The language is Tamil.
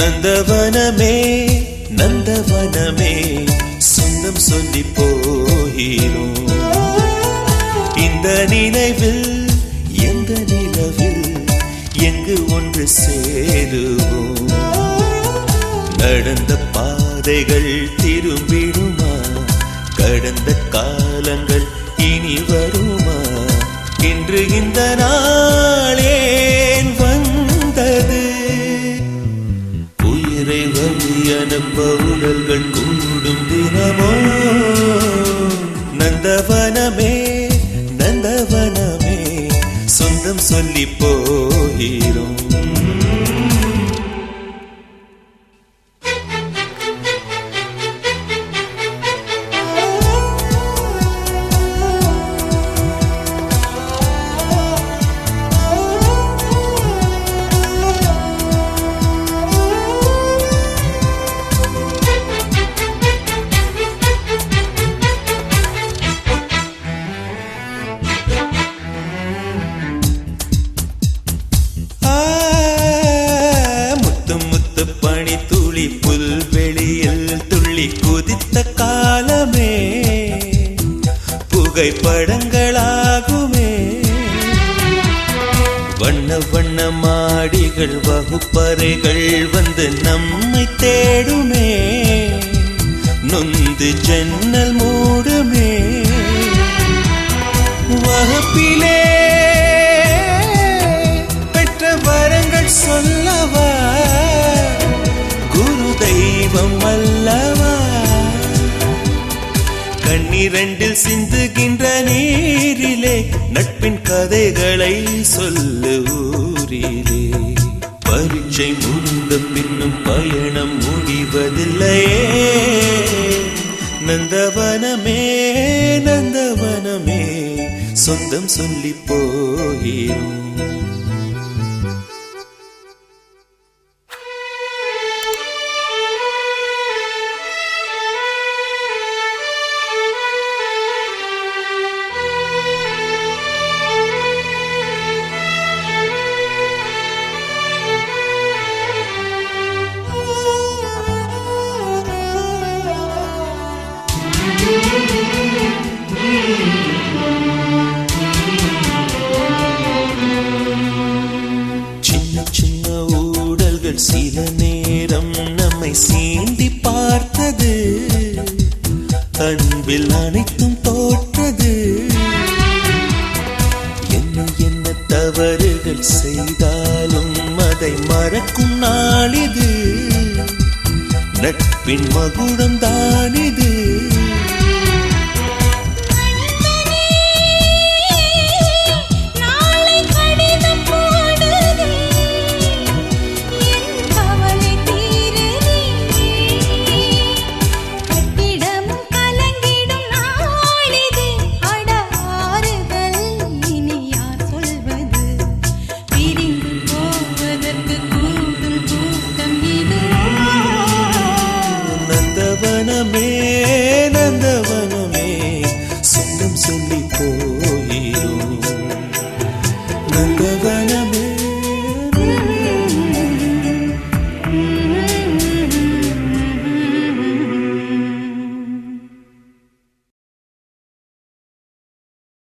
நந்தவனமே நந்தவனமே சொந்தம் சொல்லி போகிறோம் இந்த நினைவில் எந்த நிலவில் எங்கு ஒன்று சேருவோம் நடந்த பாதைகள் திரும்பிடுமா கடந்த காலங்கள் இனி வருமா இன்று இந்த நாள் வழி உடல்கள் கூடும் தினமோ? நந்தவனமே நந்தவனமே சொந்தம் சொல்லி போகிறோம் புகைப்படங்களாகுமே. வண்ண வண்ண மாடிகள் வகுப்பறைகள் வந்து நம்மை தேடுமே. நொந்து ஜன்னல் மூடுமே. வகுப்பிலே பெற்ற வரங்கள் சொல்லவா? குரு தெய்வம் அல்லவா? கண்ணிரண்டில் சிந்துகின்ற நீரிலே நட்பின் கதைகளை சொல்லு ஊரிலே. பரீட்சை முடிந்த பின்னும் பயணம் முடிவதில்லையே. நந்தவனமே நந்தவனமே சொந்தம் சொல்லி போகிறோம். நேரம் நம்மை சீண்டி பார்த்தது. அன்பில் அனைத்தும் தோற்றது. என்ன என்ன தவறுகள் செய்தாலும் அதை மறக்கும் நாளிது நட்பின் மகுடம் தானிது நந்தவனமே